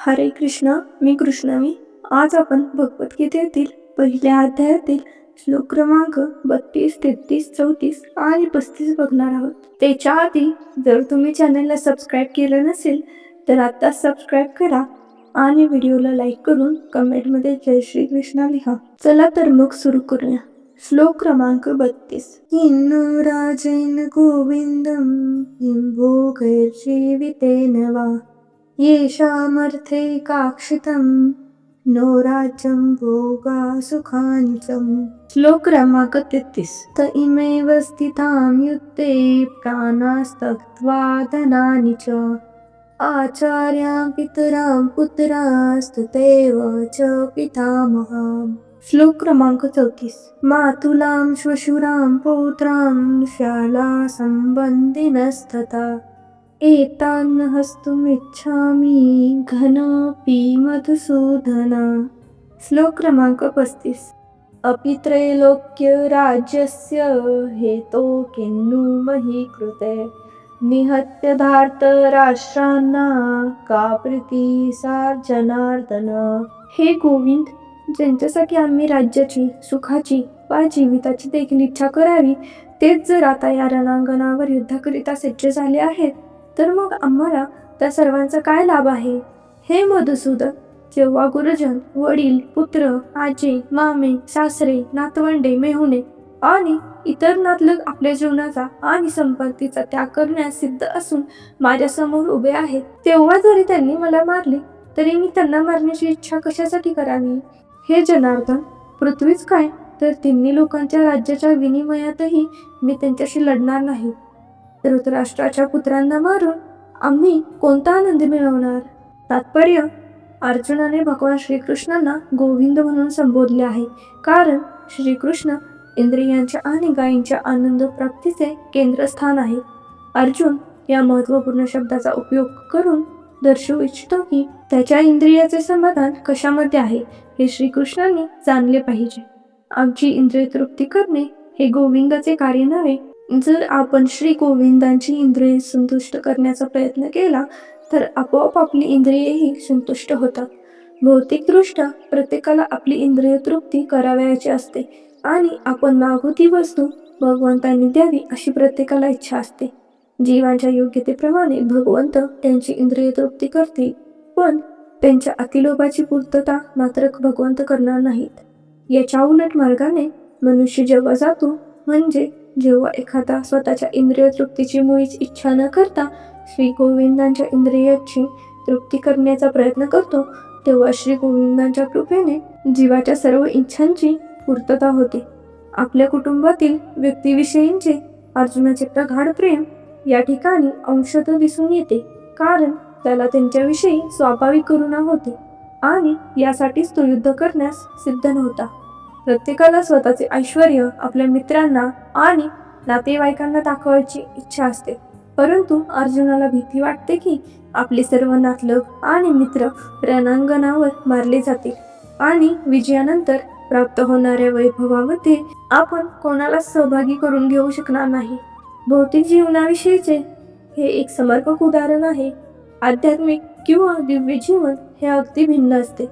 हरे कृष्णा मी कृष्णवी. आज आपण भगवद्गीतेतील पहिल्या अध्यायातील श्लोक क्रमांक बत्तीस तेहतीस चौतीस आणि पस्तीस बघणार आहोत. त्याच्या आधी जर तुम्ही चॅनलला सबस्क्राईब केलं नसेल तर आता सबस्क्राईब करा आणि व्हिडिओला लाईक करून कमेंटमध्ये जय श्री कृष्णा लिहा. चला तर मग सुरू करूया. श्लोक क्रमांक बत्तीस. किन्नु राजेन गोविंदम भोगैर्जीवितेन वा. येषामर्थे काक्षितं नो राज्यं भोगा सुखानिचं श्लोक क्रमांक तेहतीस. त इमेव स्थितां युद्धे प्राणास्तक्त्वा धनानि च। आचार्यां पितरां पुत्रास्तुतेव च पितामहाम्। श्लोक क्रमांक चौतीस. मातुलां श्वशुरां पौत्रां शाला संबंधिनस्तथा एतान् हस्तुमिच्छामि घनपि मधुसूदन। श्लोक क्रमांक पस्तीस। अपि त्रैलोक्य राज्यस्य हेतो किन्नु मही कृते। निहत्य धार्त राष्ट्रांना का प्रीती जनार्दन हे गोविंद ज्यांच्यासाठी आम्ही राज्याची सुखाची वा जीविताची देखील इच्छा करावी तेच जर आता या रणांगणावर युद्धाकरिता सज्ज झाले आहेत तर मग आम्हाला त्या सर्वांचा काय लाभ आहे? हे मधुसूदन जेव्हा गुरुजन वडील पुत्र आजी मामे सासरे नातवंडे मेहुणे आणि इतर नातलग आपल्या जीवनाचा आणि संपत्तीचा त्याग करण्यास सिद्ध असून माझ्यासमोर उभे आहेत तेव्हा जरी त्यांनी मला मारले तरी मी त्यांना मारण्याची इच्छा कशासाठी करावी? हे जनार्दन पृथ्वीच काय? तर तिन्ही लोकांच्या राज्याच्या विनिमयातही मी त्यांच्याशी लढणार नाही. धृतराष्ट्राच्या पुत्रांना मारून आम्ही कोणता आनंद मिळवणार? तात्पर्य अर्जुनाने भगवान श्रीकृष्णांना गोविंद म्हणून संबोधले आहे. कारण श्रीकृष्ण इंद्रियांच्या आणि गायींच्या आनंद प्राप्तीचे केंद्रस्थान आहे. अर्जुन या महत्त्वपूर्ण शब्दाचा उपयोग करून दर्शवू इच्छितो की त्याच्या इंद्रियाचे समाधान कशामध्ये आहे हे श्रीकृष्णांनी जाणले पाहिजे. आमची इंद्रिय तृप्ती करणे हे गोविंदाचे कार्य नव्हे जर आपण श्री गोविंदांची इंद्रिये संतुष्ट करण्याचा प्रयत्न केला तर आपोआप आपली इंद्रियेही संतुष्ट होतात. भौतिकदृष्ट्या प्रत्येकाला आपली इंद्रिय तृप्ती करावयाची असते आणि आपण मागू ती वस्तू भगवंतांनी द्यावी अशी प्रत्येकाला इच्छा असते. जीवांच्या योग्यतेप्रमाणे भगवंत त्यांची इंद्रिय तृप्ती करतील पण त्यांच्या अतिलोभाची पूर्तता मात्र भगवंत करणार नाहीत. याच्या उलट मार्गाने मनुष्य जेव्हा जातो म्हणजे जेव्हा एखादा स्वतःच्या इंद्रिय तृप्तीची मुळीच इच्छा न करता श्री गोविंदांच्या इंद्रियाची तृप्ती करण्याचा प्रयत्न करतो तेव्हा श्री गोविंदांच्या कृपेने जीवाच्या सर्व इच्छांची पूर्तता होते. आपल्या कुटुंबातील व्यक्तीविषयींचे अर्जुनाचे प्रगाढ प्रेम या ठिकाणी अंशतः दिसून येते. कारण त्याला त्यांच्याविषयी स्वाभाविक करुणा होती आणि यासाठीच तो युद्ध करण्यास सिद्ध नव्हता. प्रत्येकाला स्वतःचे ऐश्वर आपल्या मित्रांना आणि नातेवाईकांना दाखवायची इच्छा असते. परंतु अर्जुनाला भीती वाटते की आपले सर्व नातलग आणि मित्र रणांगणावर मारले जातील आणि विजयानंतर प्राप्त होणाऱ्या वैभवामध्ये आपण कोणाला सहभागी करून घेऊ शकणार नाही. भौतिक जीवनाविषयीचे हे एक समर्पक उदाहरण आहे. आध्यात्मिक किंवा दिव्य जीवन हे अगदी भिन्न असते.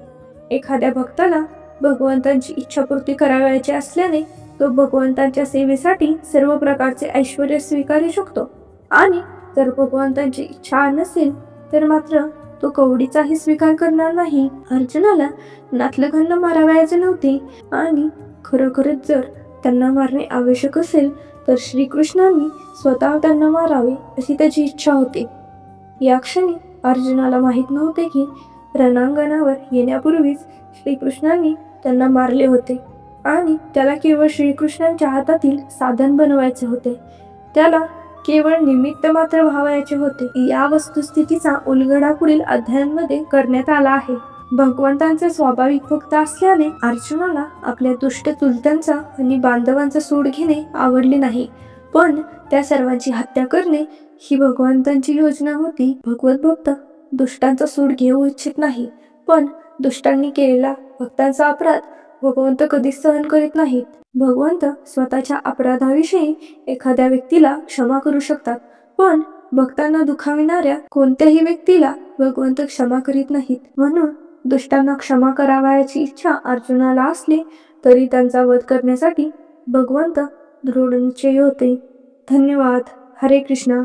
एखाद्या भक्ताला भगवंतांची इच्छापूर्ती करावयाची असल्याने तो भगवंतांच्या सेवेसाठी सर्व प्रकारचे ऐश्वर स्वीकारू शकतो. आणि जर भगवंतांची इच्छा नसेल तर मात्र तो कवडीचाही स्वीकार करणार नाही. अर्जुनाला नातलगांना मारावयाचे नव्हते. आणि खरोखरच जर त्यांना मारणे आवश्यक असेल तर श्रीकृष्णांनी स्वतः त्यांना मारावे अशी त्याची इच्छा होती. या क्षणी अर्जुनाला माहीत नव्हते की रणांगणावर येण्यापूर्वीच श्रीकृष्णांनी त्यांना मारले होते. आणि त्याला केवळ श्रीकृष्णांच्या हातातील साधन बनवायचे होते. त्याला केवळ निमित्त मात्र व्हावायचे होते. या वस्तुस्थितीचा उलगडा पुढील अध्यायांमध्ये करण्यात आला आहे. भगवंतांचे स्वाभाविक भक्त असल्याने अर्जुनाला आपल्या दुष्ट चुलत्यांचा आणि बांधवांचा सूड घेणे आवडले नाही. पण त्या सर्वांची हत्या करणे ही भगवंतांची योजना होती. भगवत भक्त दुष्टांचा सूड घेऊ इच्छित नाही. पण दुष्टांनी केलेला भक्तांचा अपराध भगवंत कधीच सहन करीत नाहीत. भगवंत स्वतःच्या अपराधाविषयी एखाद्या व्यक्तीला क्षमा करू शकतात पण भक्तांना दुखाविणाऱ्या कोणत्याही व्यक्तीला भगवंत क्षमा करीत नाहीत. म्हणून दुष्टांना क्षमा करावयाची इच्छा अर्जुनाला असली तरी त्यांचा वध करण्यासाठी भगवंत दृढ निश्चयी होते. धन्यवाद. हरे कृष्णा.